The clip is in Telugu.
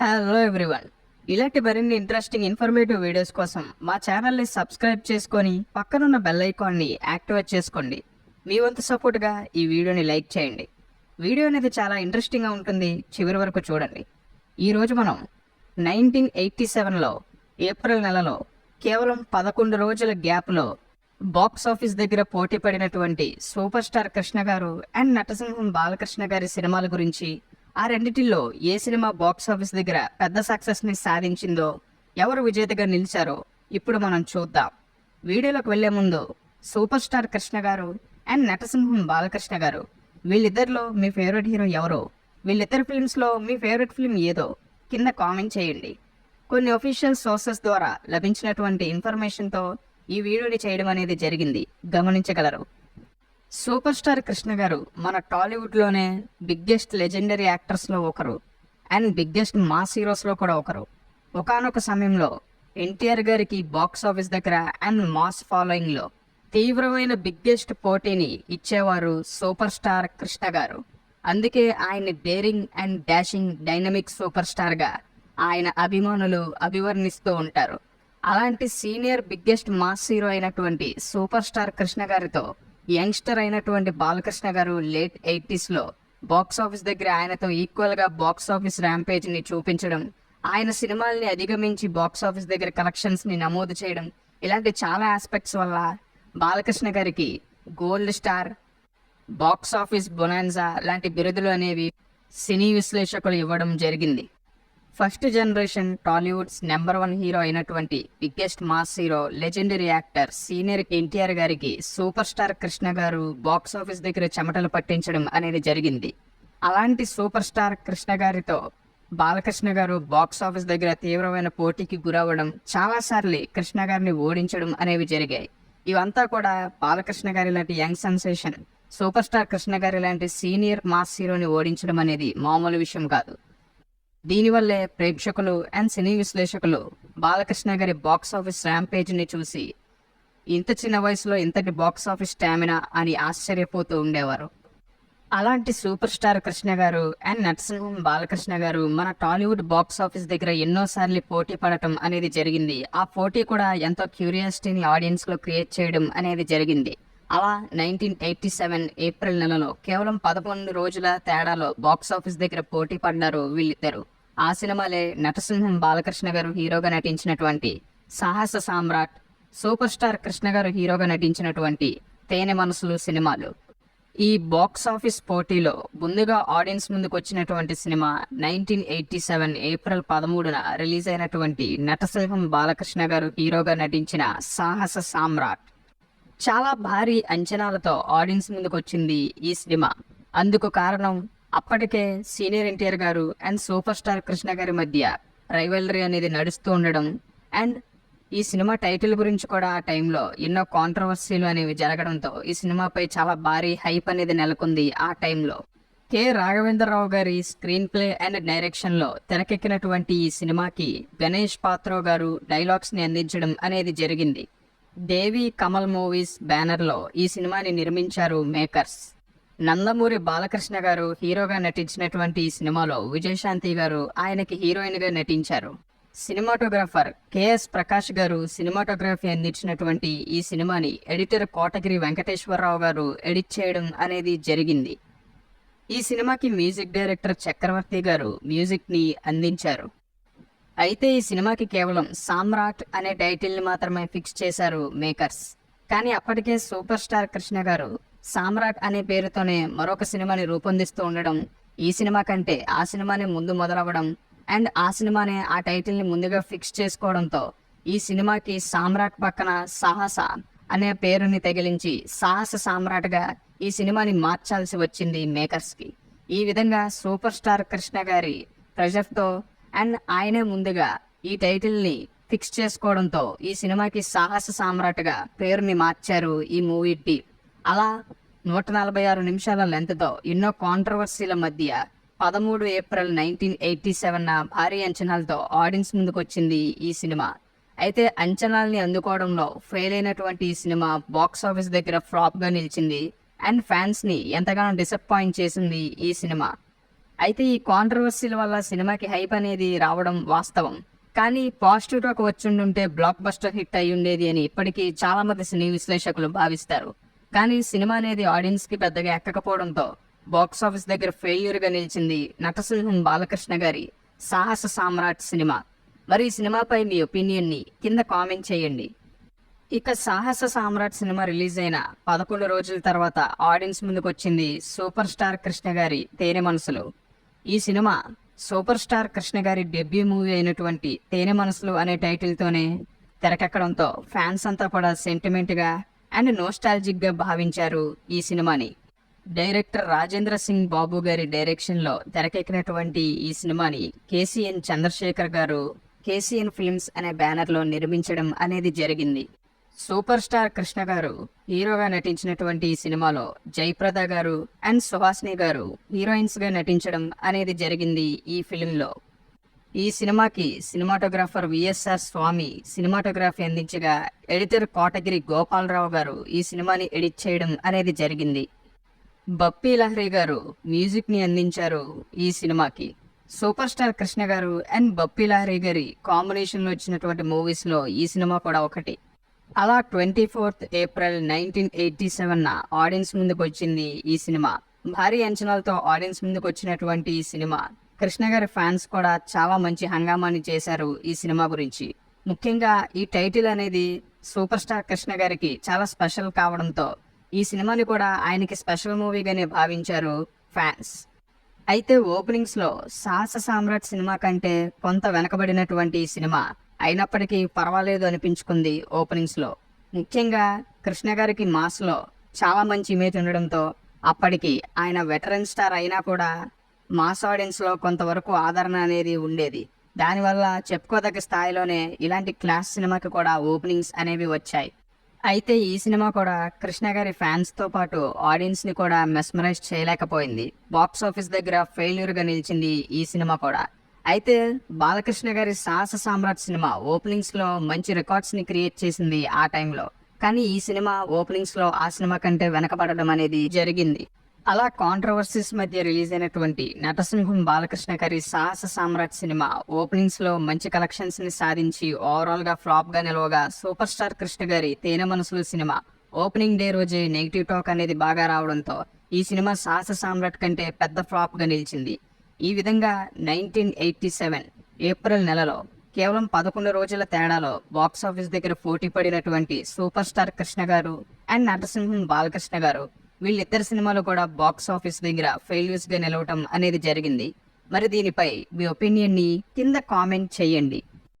హలో ఎవ్రీవన్ ఇలాంటి మరిన్ని ఇంట్రెస్టింగ్ ఇన్ఫర్మేటివ్ వీడియోస్ కోసం మా ఛానల్ని సబ్స్క్రైబ్ చేసుకొని పక్కనున్న బెల్ ఐకాన్ని యాక్టివేట్ చేసుకోండి. మీ వంతు సపోర్ట్గా ఈ వీడియోని లైక్ చేయండి. వీడియో అనేది చాలా ఇంట్రెస్టింగ్గా ఉంటుంది. చివరి వరకు చూడండి. ఈరోజు మనం నైన్టీన్ ఎయిటీ సెవెన్లో ఏప్రిల్ నెలలో కేవలం పదకొండు రోజుల గ్యాప్లో బాక్స్ ఆఫీస్ దగ్గర పోటీ పడినటువంటి సూపర్ స్టార్ కృష్ణ గారు అండ్ నటసింహం బాలకృష్ణ గారి సినిమాల గురించి ఆ రెండిటిల్లో ఏ సినిమా బాక్స్ ఆఫీస్ దగ్గర పెద్ద సక్సెస్ని సాధించిందో ఎవరు విజేతగా నిలిచారో ఇప్పుడు మనం చూద్దాం. వీడియోలోకి వెళ్ళే ముందు సూపర్ స్టార్ కృష్ణ గారు అండ్ నటసింహం బాలకృష్ణ గారు. వీళ్ళిద్దరిలో మీ ఫేవరెట్ హీరో ఎవరో? వీళ్ళిద్దరు ఫిల్మ్స్లో మీ ఫేవరెట్ ఫిల్మ్ ఏదో? కింద కామెంట్ చేయండి. కొన్ని ఒఫీషియల్ సోర్సెస్ ద్వారా లభించినటువంటి ఇన్ఫర్మేషన్తో ఈ వీడియోని చేయడం అనేది జరిగింది. గమనించగలరు. సూపర్ స్టార్ కృష్ణ గారు మన టాలీవుడ్లోనే బిగ్గెస్ట్ లెజెండరీ యాక్టర్స్లో ఒకరు. అండ్ బిగ్గెస్ట్ మాస్ హీరోస్లో కూడా ఒకరు. ఒకానొక సమయంలో ఎన్టీఆర్ గారికి బాక్స్ ఆఫీస్ దగ్గర అండ్ మాస్ ఫాలోయింగ్లో తీవ్రమైన బిగ్గెస్ట్ పోటీని ఇచ్చేవారు సూపర్ స్టార్ కృష్ణ గారు. అందుకే ఆయన daring and dashing dynamic super స్టార్గా ఆయన అభిమానులు అభివర్ణిస్తూ ఉంటారు. అలాంటి సీనియర్ బిగ్గెస్ట్ మాస్ హీరో అయినటువంటి సూపర్ స్టార్ కృష్ణ గారితో యంగ్స్టర్ అయినటువంటి బాలకృష్ణ గారు లేట్ ఎయిటీస్లో బాక్స్ ఆఫీస్ దగ్గర ఆయనతో ఈక్వల్గా బాక్స్ ఆఫీస్ ర్యాంపేజ్ని చూపించడం ఆయన సినిమాల్ని అధిగమించి బాక్స్ ఆఫీస్ దగ్గర కలెక్షన్స్ని నమోదు చేయడం ఇలాంటి చాలా ఆస్పెక్ట్స్ వల్ల బాలకృష్ణ గారికి gold star box office bonanza లాంటి బిరుదులు అనేవి సినీ విశ్లేషకులు ఇవ్వడం జరిగింది. First generation Tollywood's number one hero అయినటువంటి biggest mass hero legendary actor senior NTR గారికి సూపర్ స్టార్ కృష్ణ గారు బాక్స్ ఆఫీస్ దగ్గర చెమటలు పట్టించడం అనేది జరిగింది. అలాంటి సూపర్ స్టార్ కృష్ణ గారితో బాలకృష్ణ గారు బాక్స్ ఆఫీస్ దగ్గర తీవ్రమైన పోటీకి గురవ్వడం చాలాసార్లు కృష్ణ గారిని ఓడించడం అనేవి జరిగాయి. ఇవంతా కూడా బాలకృష్ణ గారి లాంటి young sensation super star Krishna గారి లాంటి సీనియర్ మాస్ హీరోని ఓడించడం అనేది మామూలు విషయం కాదు. దీనివల్లే ప్రేక్షకులు అండ్ సినీ విశ్లేషకులు బాలకృష్ణ గారి బాక్స్ ఆఫీస్ ర్యాంపేజ్ని చూసి ఇంత చిన్న వయసులో ఇంతటి బాక్స్ ఆఫీస్ స్టామినా అని ఆశ్చర్యపోతూ ఉండేవారు. అలాంటి సూపర్ స్టార్ కృష్ణ గారు అండ్ నరసింహం బాలకృష్ణ గారు మన టాలీవుడ్ బాక్స్ ఆఫీస్ దగ్గర ఎన్నోసార్లు పోటీ పడటం అనేది జరిగింది. ఆ పోటీ కూడా ఎంతో క్యూరియాసిటీని ఆడియన్స్లో క్రియేట్ చేయడం అనేది జరిగింది. అలా నైన్టీన్ ఎయిటీ సెవెన్ ఏప్రిల్ నెలలో కేవలం పదకొండు రోజుల తేడాలో బాక్స్ ఆఫీస్ దగ్గర పోటీ పడ్డారు వీళ్ళిద్దరు. ఆ సినిమాలే నటసింహం బాలకృష్ణ గారు హీరోగా నటించినటువంటి సాహస సామ్రాట్ సూపర్ స్టార్ కృష్ణ గారు హీరోగా నటించినటువంటి తేనె మనసులు సినిమాలు. ఈ బాక్స్ ఆఫీస్ పోటీలో ముందుగా ఆడియన్స్ ముందుకు వచ్చినటువంటి cinema nineteen eighty seven April పదమూడున రిలీజ్ అయినటువంటి నటసింహం బాలకృష్ణ గారు హీరోగా నటించిన సాహస సామ్రాట్. చాలా భారీ అంచనాలతో ఆడియన్స్ ముందుకు వచ్చింది ఈ సినిమా. అందుకు కారణం అప్పటికే సీనియర్ ఎన్టీఆర్ గారు అండ్ సూపర్ స్టార్ కృష్ణ గారి మధ్య రైవలరీ అనేది నడుస్తూ ఉండడం అండ్ ఈ సినిమా టైటిల్ గురించి కూడా ఆ టైంలో ఎన్నో కాంట్రవర్సీలు అనేవి జరగడంతో ఈ సినిమాపై చాలా భారీ హైప్ అనేది నెలకొంది ఆ టైంలో. కె. రాఘవేంద్రరావు గారి స్క్రీన్ ప్లే అండ్ డైరెక్షన్లో తెరకెక్కినటువంటి ఈ సినిమాకి గణేష్ పాత్రో గారు డైలాగ్స్ని అందించడం అనేది జరిగింది. దేవి కమల్ మూవీస్ బ్యానర్లో ఈ సినిమాని నిర్మించారు మేకర్స్. నందమూరి బాలకృష్ణ గారు హీరోగా నటించినటువంటి ఈ సినిమాలో విజయశాంతి గారు ఆయనకి హీరోయిన్గా నటించారు. సినిమాటోగ్రాఫర్ కెఎస్ ప్రకాష్ గారు సినిమాటోగ్రఫీ అందించినటువంటి ఈ సినిమాని ఎడిటర్ కోటగిరి వెంకటేశ్వరరావు గారు ఎడిట్ చేయడం అనేది జరిగింది. ఈ సినిమాకి మ్యూజిక్ డైరెక్టర్ చక్రవర్తి గారు మ్యూజిక్ని అందించారు. అయితే ఈ సినిమాకి కేవలం సామ్రాట్ అనే టైటిల్ని మాత్రమే ఫిక్స్ చేశారు మేకర్స్. కానీ అప్పటికే సూపర్ స్టార్ కృష్ణ గారు సామ్రాట్ అనే పేరుతోనే మరొక సినిమాని రూపొందిస్తూ ఉండడం ఈ సినిమా కంటే ఆ సినిమాని ముందు మొదలవ్వడం అండ్ ఆ సినిమానే ఆ టైటిల్ని ముందుగా ఫిక్స్ చేసుకోవడంతో ఈ సినిమాకి సామ్రాట్ పక్కన సాహస అనే పేరుని తగిలించి సాహస సామ్రాట్గా ఈ సినిమాని మార్చాల్సి వచ్చింది మేకర్స్కి. ఈ విధంగా సూపర్ స్టార్ కృష్ణ గారి ప్రెజర్తో అండ్ ఆయనే ముందుగా ఈ టైటిల్ని ఫిక్స్ చేసుకోవడంతో ఈ సినిమాకి సాహస సామ్రాట్గా పేరుని మార్చారు ఈ మూవీ టీం అలా నూట నలభై ఆరు నిమిషాల లెంత్తో ఎన్నో కాంట్రవర్సీల మధ్య పదమూడు ఏప్రిల్ నైన్టీన్ ఎయిటీ సెవెన్ భారీ అంచనాలతో ఆడియన్స్ ముందుకు వచ్చింది ఈ సినిమా. అయితే అంచనాల్ని అందుకోవడంలో ఫెయిల్ అయినటువంటి ఈ సినిమా బాక్స్ ఆఫీస్ దగ్గర ఫ్లాప్గా నిలిచింది అండ్ ఫ్యాన్స్ని ఎంతగానో డిసప్పాయింట్ చేసింది ఈ సినిమా. అయితే ఈ కాంట్రవర్సీల వల్ల సినిమాకి హైప్ అనేది రావడం వాస్తవం. కానీ పాజిటివ్ టాక్ వచ్చిండుంటే బ్లాక్ బస్టర్ హిట్ అయి ఉండేది అని ఇప్పటికీ చాలా మంది సినీ విశ్లేషకులు భావిస్తారు. కానీ సినిమా అనేది ఆడియన్స్కి పెద్దగా ఎక్కకపోవడంతో బాక్స్ ఆఫీస్ దగ్గర ఫెయిల్యూర్గా నిలిచింది నటసింహం బాలకృష్ణ గారి సాహస సామ్రాట్ సినిమా. మరి ఈ సినిమాపై మీ ఒపీనియన్ని కింద కామెంట్ చేయండి. ఇక సాహస సామ్రాట్ సినిమా రిలీజ్ అయిన పదకొండు రోజుల తర్వాత ఆడియన్స్ ముందుకు వచ్చింది సూపర్ స్టార్ కృష్ణ గారి తేనె మనసులు. ఈ సినిమా సూపర్ స్టార్ కృష్ణ గారి డెబ్యూ మూవీ అయినటువంటి తేనె మనసులు అనే టైటిల్తోనే తెరకెక్కడంతో ఫ్యాన్స్ అంతా కూడా సెంటిమెంట్గా అండ్ నోస్టాలజిక్గా భావించారు ఈ సినిమాని. డైరెక్టర్ రాజేంద్ర సింగ్ బాబు గారి డైరెక్షన్లో తెరకెక్కినటువంటి ఈ సినిమాని కేసీఎన్ చంద్రశేఖర్ గారు కేసీఎన్ ఫిల్మ్స్ అనే బ్యానర్లో నిర్మించడం అనేది జరిగింది. సూపర్ స్టార్ కృష్ణ గారు హీరోగా నటించినటువంటి ఈ సినిమాలో జయప్రద గారు అండ్ సుహాసిని గారు హీరోయిన్స్గా నటించడం అనేది జరిగింది ఈ ఫిలింలో ఈ సినిమాకి సినిమాటోగ్రాఫర్ విఎస్ఆర్ స్వామి సినిమాటోగ్రఫీ అందించగా ఎడిటర్ కోటగిరి గోపాలరావు గారు ఈ సినిమాని ఎడిట్ చేయడం అనేది జరిగింది. బప్పీ లహరి గారు మ్యూజిక్ని అందించారు ఈ సినిమాకి. సూపర్ స్టార్ కృష్ణ గారు అండ్ బప్పీ లహరి గారి కాంబినేషన్లో వచ్చినటువంటి మూవీస్లో ఈ సినిమా కూడా ఒకటి. అలా twenty fourth April nineteen eighty seven audience ముందుకు వచ్చింది ఈ సినిమా. భారీ అంచనాలతో ఆడియన్స్ ముందుకు వచ్చినటువంటి ఈ సినిమా. కృష్ణ గారి ఫ్యాన్స్ కూడా చాలా మంచి హంగామాని చేశారు ఈ సినిమా గురించి. ముఖ్యంగా ఈ టైటిల్ అనేది సూపర్ స్టార్ కృష్ణ గారికి చాలా స్పెషల్ కావడంతో ఈ సినిమాని కూడా ఆయనకి స్పెషల్ మూవీగానే భావించారు ఫ్యాన్స్. అయితే ఓపెనింగ్స్లో సాహస సామ్రాట్ సినిమా కంటే కొంత వెనకబడినటువంటి ఈ సినిమా. అయినప్పటికీ పర్వాలేదు అనిపించుకుంది ఓపెనింగ్స్లో ముఖ్యంగా కృష్ణ గారికి మాస్లో చాలా మంచి ఇమేజ్ ఉండడంతో అప్పటికి ఆయన వెటరన్ స్టార్ అయినా కూడా మాస్ ఆడియన్స్లో కొంతవరకు ఆదరణ అనేది ఉండేది. దానివల్ల చెప్పుకోదగ్గ స్థాయిలోనే ఇలాంటి క్లాస్ సినిమాకి కూడా ఓపెనింగ్స్ అనేవి వచ్చాయి. అయితే ఈ సినిమా కూడా కృష్ణ గారి ఫ్యాన్స్తో పాటు ఆడియన్స్ని కూడా మెస్మరైజ్ చేయలేకపోయింది. బాక్స్ ఆఫీస్ దగ్గర ఫెయిల్యూర్గా నిలిచింది ఈ సినిమా కూడా. అయితే బాలకృష్ణ గారి సాహస సామ్రాట్ సినిమా ఓపెనింగ్స్లో మంచి రికార్డ్స్ని క్రియేట్ చేసింది ఆ టైంలో కానీ ఈ సినిమా ఓపెనింగ్స్లో ఆ సినిమా కంటే వెనకబడడం అనేది జరిగింది. అలా కాంట్రవర్సీస్ మధ్య రిలీజ్ అయినటువంటి నటసింహం బాలకృష్ణ గారి సాహస సామ్రాట్ సినిమా ఓపెనింగ్స్లో మంచి కలెక్షన్స్ని సాధించి ఓవరాల్గా ఫ్లాప్గా నిలవగా సూపర్ స్టార్ కృష్ణ గారి Thene Manasulu cinema opening day రోజే నెగిటివ్ టాక్ అనేది బాగా రావడంతో ఈ సినిమా సాహస సామ్రాట్ కంటే పెద్ద ఫ్లాప్గా నిలిచింది. ఈ విధంగా నైన్టీన్ ఎయిటీ సెవెన్ ఏప్రిల్ నెలలో కేవలం పదకొండు రోజుల తేడాలో బాక్స్ ఆఫీస్ దగ్గర పోటీ పడినటువంటి సూపర్ స్టార్ కృష్ణ గారు అండ్ నటసింహం బాలకృష్ణ గారు వీళ్ళిద్దరు సినిమాలు కూడా బాక్స్ ఆఫీస్ దగ్గర ఫెయిల్యూర్స్గా నిలవటం అనేది జరిగింది. మరి దీనిపై మీ ఒపీనియన్ని కింద కామెంట్ చేయండి.